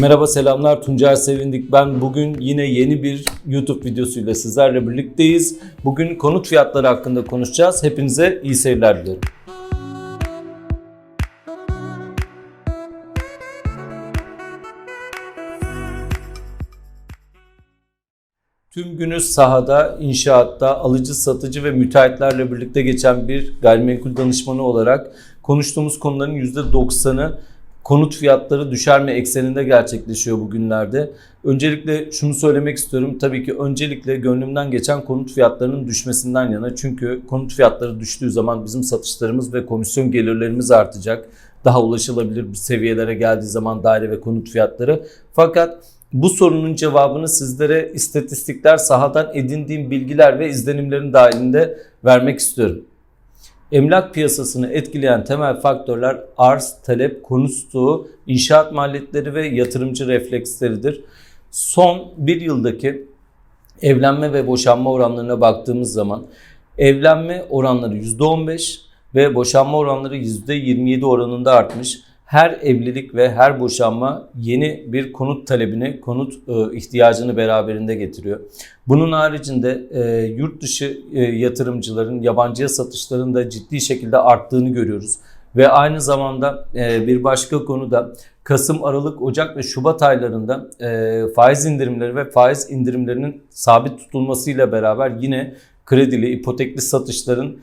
Merhaba selamlar Tuncay Sevindik ben. Bugün yine yeni bir YouTube videosuyla sizlerle birlikteyiz. Bugün konut fiyatları hakkında konuşacağız. Hepinize iyi seyirler dilerim. Tüm günü sahada, inşaatta, alıcı, satıcı ve müteahhitlerle birlikte geçen bir gayrimenkul danışmanı olarak konuştuğumuz konuların %90'ı konut fiyatları düşer mi ekseninde gerçekleşiyor bugünlerde. Öncelikle şunu söylemek istiyorum. Tabii ki öncelikle gönlümden geçen konut fiyatlarının düşmesinden yana. Çünkü konut fiyatları düştüğü zaman bizim satışlarımız ve komisyon gelirlerimiz artacak. Daha ulaşılabilir bir seviyelere geldiği zaman daire ve konut fiyatları. Fakat bu sorunun cevabını sizlere istatistikler, sahadan edindiğim bilgiler ve izlenimlerin dahilinde vermek istiyorum. Emlak piyasasını etkileyen temel faktörler arz, talep, stoğu, inşaat maliyetleri ve yatırımcı refleksleridir. Son bir yıldaki evlenme ve boşanma oranlarına baktığımız zaman evlenme oranları %15 ve boşanma oranları %27 oranında artmış. Her evlilik ve her boşanma yeni bir konut talebini, konut e, ihtiyacını beraberinde getiriyor. Bunun haricinde e, yurt dışı e, yatırımcıların yabancıya satışların da ciddi şekilde arttığını görüyoruz. Ve aynı zamanda bir başka konu da Kasım, Aralık, Ocak ve Şubat aylarında faiz indirimleri ve faiz indirimlerinin sabit tutulmasıyla beraber yine kredili, ipotekli satışların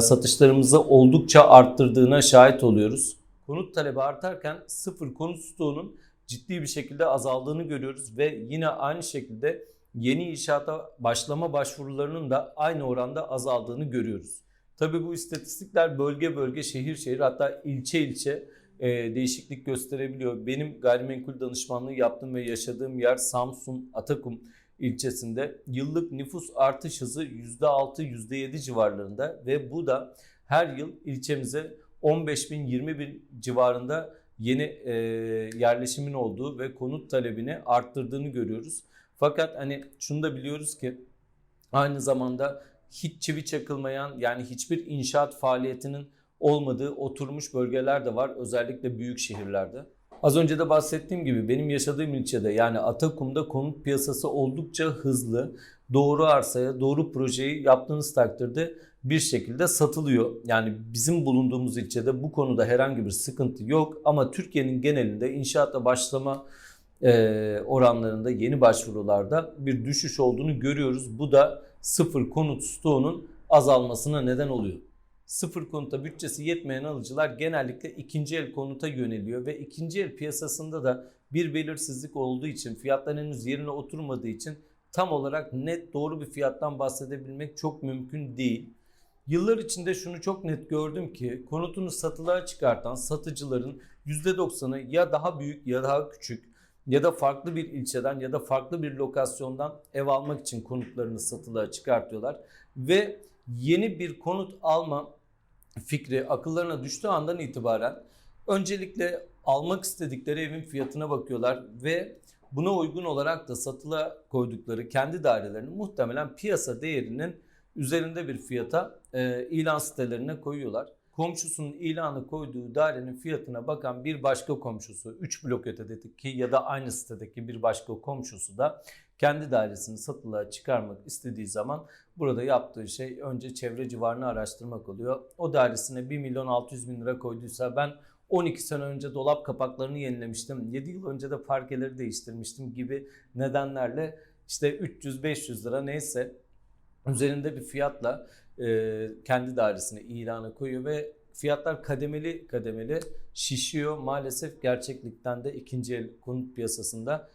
satışlarımızı oldukça arttırdığına şahit oluyoruz. Konut talebi artarken sıfır konut stoğunun ciddi bir şekilde azaldığını görüyoruz ve yine aynı şekilde yeni inşaata başlama başvurularının da aynı oranda azaldığını görüyoruz. Tabii bu istatistikler bölge bölge, şehir şehir hatta ilçe ilçe e, değişiklik gösterebiliyor. Benim gayrimenkul danışmanlığı yaptığım ve yaşadığım yer Samsun Atakum ilçesinde yıllık nüfus artış hızı %6 %7 civarlarında ve bu da her yıl ilçemize 15 bin 20 bin civarında yeni e, yerleşimin olduğu ve konut talebini arttırdığını görüyoruz. Fakat hani şunu da biliyoruz ki aynı zamanda hiç çivi çakılmayan yani hiçbir inşaat faaliyetinin olmadığı oturmuş bölgeler de var özellikle büyük şehirlerde. Az önce de bahsettiğim gibi benim yaşadığım ilçede yani Atakum'da konut piyasası oldukça hızlı. Doğru arsaya, doğru projeyi yaptığınız takdirde bir şekilde satılıyor. Yani bizim bulunduğumuz ilçede bu konuda herhangi bir sıkıntı yok ama Türkiye'nin genelinde inşaata başlama e, oranlarında yeni başvurularda bir düşüş olduğunu görüyoruz. Bu da sıfır konut stoğunun azalmasına neden oluyor. Sıfır konuta bütçesi yetmeyen alıcılar genellikle ikinci el konuta yöneliyor ve ikinci el piyasasında da bir belirsizlik olduğu için fiyatlar henüz yerine oturmadığı için tam olarak net doğru bir fiyattan bahsedebilmek çok mümkün değil. Yıllar içinde şunu çok net gördüm ki konutunu satılığa çıkartan satıcıların %90'ı ya daha büyük ya daha küçük ya da farklı bir ilçeden ya da farklı bir lokasyondan ev almak için konutlarını satılığa çıkartıyorlar. Ve yeni bir konut alma fikri akıllarına düştüğü andan itibaren öncelikle almak istedikleri evin fiyatına bakıyorlar ve buna uygun olarak da satılığa koydukları kendi dairelerini muhtemelen piyasa değerinin üzerinde bir fiyata e, ilan sitelerine koyuyorlar. Komşusunun ilanı koyduğu dairenin fiyatına bakan bir başka komşusu 3 blok ötedeki ya da aynı sitedeki bir başka komşusu da kendi dairesini satılığa çıkarmak istediği zaman burada yaptığı şey önce çevre civarını araştırmak oluyor. O dairesine 1 milyon 600 bin lira koyduysa ben 12 sene önce dolap kapaklarını yenilemiştim. 7 yıl önce de parkeleri değiştirmiştim gibi nedenlerle işte 300-500 lira neyse üzerinde bir fiyatla e, kendi dairesine ilana koyuyor ve fiyatlar kademeli kademeli şişiyor. Maalesef gerçeklikten de ikinci el konut piyasasında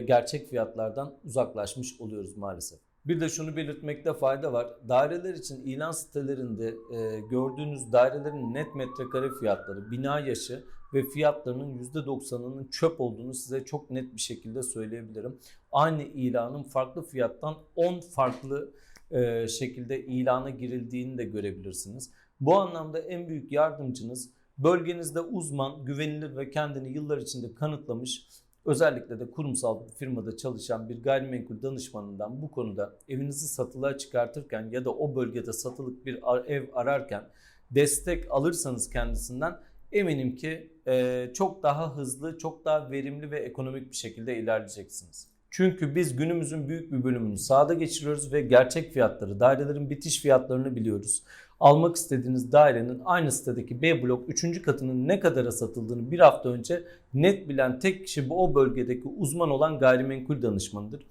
gerçek fiyatlardan uzaklaşmış oluyoruz maalesef. Bir de şunu belirtmekte fayda var. Daireler için ilan sitelerinde e, gördüğünüz dairelerin net metrekare fiyatları, bina yaşı ve fiyatlarının %90'ının çöp olduğunu size çok net bir şekilde söyleyebilirim. Aynı ilanın farklı fiyattan 10 farklı e, şekilde ilana girildiğini de görebilirsiniz. Bu anlamda en büyük yardımcınız bölgenizde uzman, güvenilir ve kendini yıllar içinde kanıtlamış özellikle de kurumsal bir firmada çalışan bir gayrimenkul danışmanından bu konuda evinizi satılığa çıkartırken ya da o bölgede satılık bir ev ararken destek alırsanız kendisinden eminim ki e, çok daha hızlı, çok daha verimli ve ekonomik bir şekilde ilerleyeceksiniz. Çünkü biz günümüzün büyük bir bölümünü sahada geçiriyoruz ve gerçek fiyatları, dairelerin bitiş fiyatlarını biliyoruz. Almak istediğiniz dairenin aynı sitedeki B blok 3. katının ne kadara satıldığını bir hafta önce net bilen tek kişi bu o bölgedeki uzman olan gayrimenkul danışmanıdır.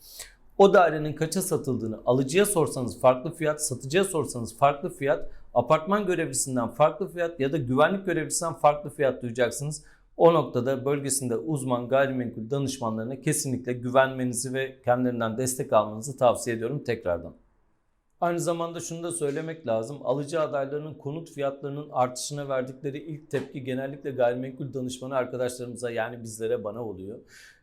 O dairenin kaça satıldığını alıcıya sorsanız farklı fiyat, satıcıya sorsanız farklı fiyat, apartman görevlisinden farklı fiyat ya da güvenlik görevlisinden farklı fiyat duyacaksınız. O noktada bölgesinde uzman gayrimenkul danışmanlarına kesinlikle güvenmenizi ve kendilerinden destek almanızı tavsiye ediyorum tekrardan. Aynı zamanda şunu da söylemek lazım. Alıcı adaylarının konut fiyatlarının artışına verdikleri ilk tepki genellikle gayrimenkul danışmanı arkadaşlarımıza yani bizlere bana oluyor.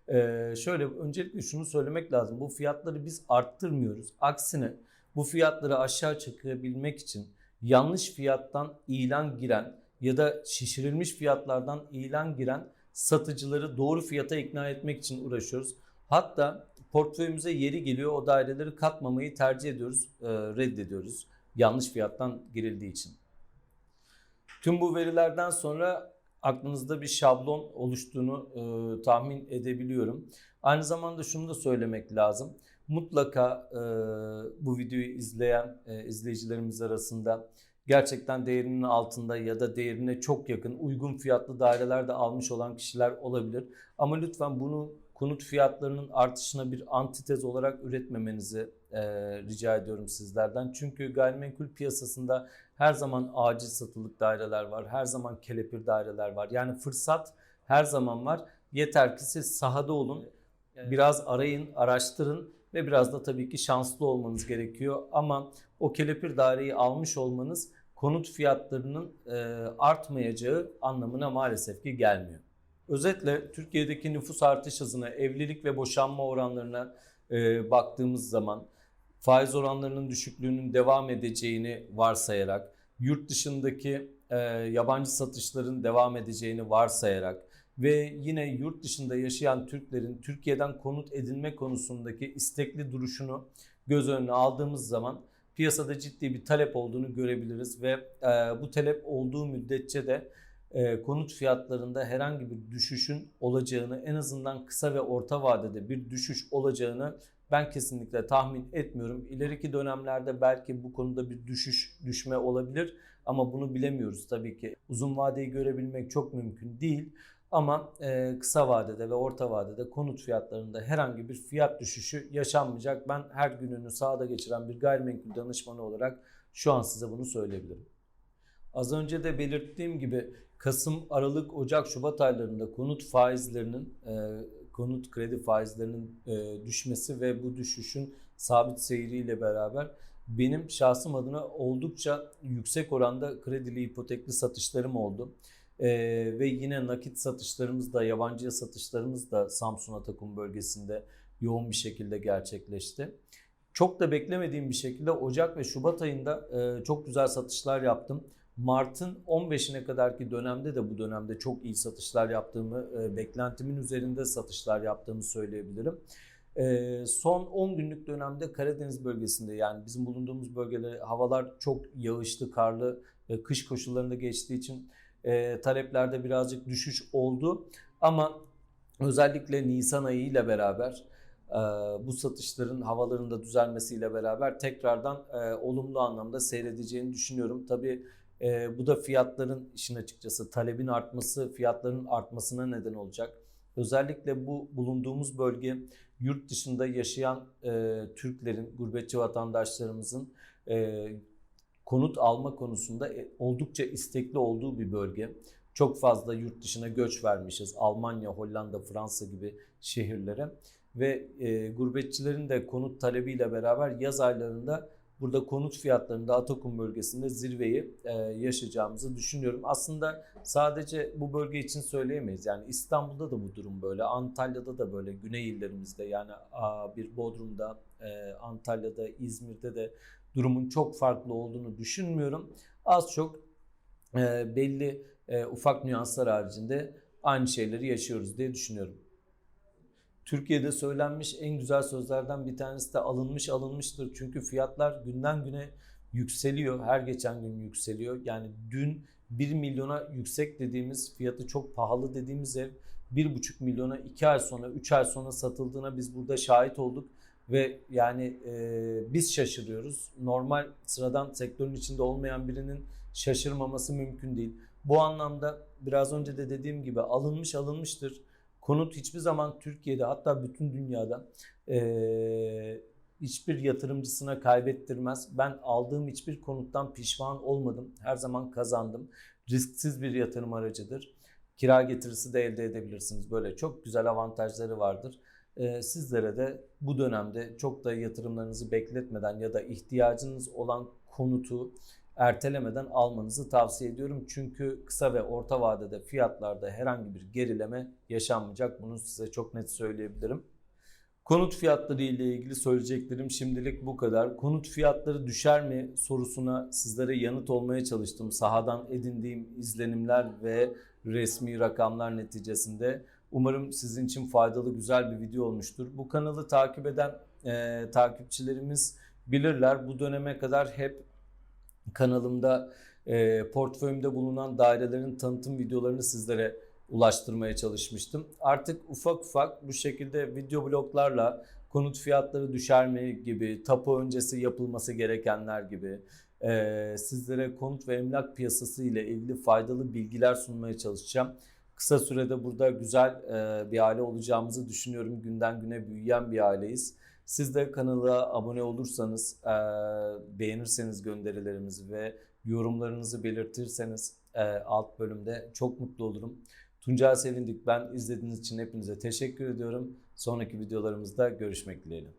Ee, şöyle öncelikle şunu söylemek lazım. Bu fiyatları biz arttırmıyoruz. Aksine bu fiyatları aşağı çekebilmek için yanlış fiyattan ilan giren ya da şişirilmiş fiyatlardan ilan giren satıcıları doğru fiyata ikna etmek için uğraşıyoruz. Hatta portföyümüze yeri geliyor o daireleri katmamayı tercih ediyoruz, e, reddediyoruz. Yanlış fiyattan girildiği için. Tüm bu verilerden sonra aklınızda bir şablon oluştuğunu e, tahmin edebiliyorum. Aynı zamanda şunu da söylemek lazım. Mutlaka e, bu videoyu izleyen e, izleyicilerimiz arasında gerçekten değerinin altında ya da değerine çok yakın uygun fiyatlı daireler de almış olan kişiler olabilir. Ama lütfen bunu konut fiyatlarının artışına bir antitez olarak üretmemenizi e, rica ediyorum sizlerden. Çünkü gayrimenkul piyasasında her zaman acil satılık daireler var. Her zaman kelepir daireler var. Yani fırsat her zaman var. Yeter ki siz sahada olun. Biraz arayın, araştırın ve biraz da tabii ki şanslı olmanız gerekiyor. Ama o kelepir daireyi almış olmanız konut fiyatlarının e, artmayacağı anlamına maalesef ki gelmiyor. Özetle Türkiye'deki nüfus artış hızına, evlilik ve boşanma oranlarına e, baktığımız zaman faiz oranlarının düşüklüğünün devam edeceğini varsayarak, yurt dışındaki e, yabancı satışların devam edeceğini varsayarak ve yine yurt dışında yaşayan Türklerin Türkiye'den konut edinme konusundaki istekli duruşunu göz önüne aldığımız zaman piyasada ciddi bir talep olduğunu görebiliriz ve e, bu talep olduğu müddetçe de e, konut fiyatlarında herhangi bir düşüşün olacağını en azından kısa ve orta vadede bir düşüş olacağını ben kesinlikle tahmin etmiyorum. İleriki dönemlerde belki bu konuda bir düşüş düşme olabilir ama bunu bilemiyoruz tabii ki. Uzun vadeyi görebilmek çok mümkün değil. Ama e, kısa vadede ve orta vadede konut fiyatlarında herhangi bir fiyat düşüşü yaşanmayacak. Ben her gününü sahada geçiren bir gayrimenkul danışmanı olarak şu an size bunu söyleyebilirim. Az önce de belirttiğim gibi Kasım, Aralık, Ocak, Şubat aylarında konut faizlerinin, e, konut kredi faizlerinin e, düşmesi ve bu düşüşün sabit seyriyle beraber benim şahsım adına oldukça yüksek oranda kredili ipotekli satışlarım oldu. Ee, ve yine nakit satışlarımız da yabancıya satışlarımız da Samsun Atakum bölgesinde yoğun bir şekilde gerçekleşti. Çok da beklemediğim bir şekilde Ocak ve Şubat ayında e, çok güzel satışlar yaptım. Mart'ın 15'ine kadarki dönemde de bu dönemde çok iyi satışlar yaptığımı, e, beklentimin üzerinde satışlar yaptığımı söyleyebilirim. E, son 10 günlük dönemde Karadeniz bölgesinde yani bizim bulunduğumuz bölgede havalar çok yağışlı, karlı ve kış koşullarında geçtiği için e, taleplerde birazcık düşüş oldu. Ama özellikle Nisan ayı ile beraber e, bu satışların havalarında düzelmesiyle beraber tekrardan e, olumlu anlamda seyredeceğini düşünüyorum. Tabii e, bu da fiyatların işin açıkçası talebin artması fiyatların artmasına neden olacak. Özellikle bu bulunduğumuz bölge yurt dışında yaşayan e, Türklerin, gurbetçi vatandaşlarımızın e, konut alma konusunda e, oldukça istekli olduğu bir bölge. Çok fazla yurt dışına göç vermişiz. Almanya, Hollanda, Fransa gibi şehirlere ve e, gurbetçilerin de konut talebiyle beraber yaz aylarında burada konut fiyatlarında Atakum bölgesinde zirveyi e, yaşayacağımızı düşünüyorum. Aslında sadece bu bölge için söyleyemeyiz. Yani İstanbul'da da bu durum böyle, Antalya'da da böyle, güney illerimizde yani a, bir Bodrum'da, e, Antalya'da, İzmir'de de durumun çok farklı olduğunu düşünmüyorum. Az çok e, belli e, ufak nüanslar haricinde aynı şeyleri yaşıyoruz diye düşünüyorum. Türkiye'de söylenmiş en güzel sözlerden bir tanesi de alınmış alınmıştır. Çünkü fiyatlar günden güne yükseliyor. Her geçen gün yükseliyor. Yani dün 1 milyona yüksek dediğimiz fiyatı çok pahalı dediğimiz ev 1,5 milyona 2 ay sonra 3 ay sonra satıldığına biz burada şahit olduk. Ve yani e, biz şaşırıyoruz. Normal sıradan sektörün içinde olmayan birinin şaşırmaması mümkün değil. Bu anlamda biraz önce de dediğim gibi alınmış alınmıştır. Konut hiçbir zaman Türkiye'de hatta bütün dünyada e, hiçbir yatırımcısına kaybettirmez. Ben aldığım hiçbir konuttan pişman olmadım. Her zaman kazandım. Risksiz bir yatırım aracıdır. Kira getirisi de elde edebilirsiniz. Böyle çok güzel avantajları vardır. Ee, sizlere de bu dönemde çok da yatırımlarınızı bekletmeden ya da ihtiyacınız olan konutu ertelemeden almanızı tavsiye ediyorum. Çünkü kısa ve orta vadede fiyatlarda herhangi bir gerileme yaşanmayacak. Bunu size çok net söyleyebilirim. Konut fiyatları ile ilgili söyleyeceklerim şimdilik bu kadar. Konut fiyatları düşer mi sorusuna sizlere yanıt olmaya çalıştım. Sahadan edindiğim izlenimler ve resmi rakamlar neticesinde. Umarım sizin için faydalı güzel bir video olmuştur. Bu kanalı takip eden e, takipçilerimiz bilirler. Bu döneme kadar hep kanalımda e, portföyümde bulunan dairelerin tanıtım videolarını sizlere ulaştırmaya çalışmıştım. Artık ufak ufak bu şekilde video bloglarla konut fiyatları düşer mi gibi, tapu öncesi yapılması gerekenler gibi e, sizlere konut ve emlak piyasası ile ilgili faydalı bilgiler sunmaya çalışacağım. Kısa sürede burada güzel e, bir aile olacağımızı düşünüyorum. Günden güne büyüyen bir aileyiz. Siz de kanala abone olursanız, e, beğenirseniz gönderilerimizi ve yorumlarınızı belirtirseniz e, alt bölümde çok mutlu olurum. Tuncay Sevindik ben izlediğiniz için hepinize teşekkür ediyorum. Sonraki videolarımızda görüşmek dileğiyle.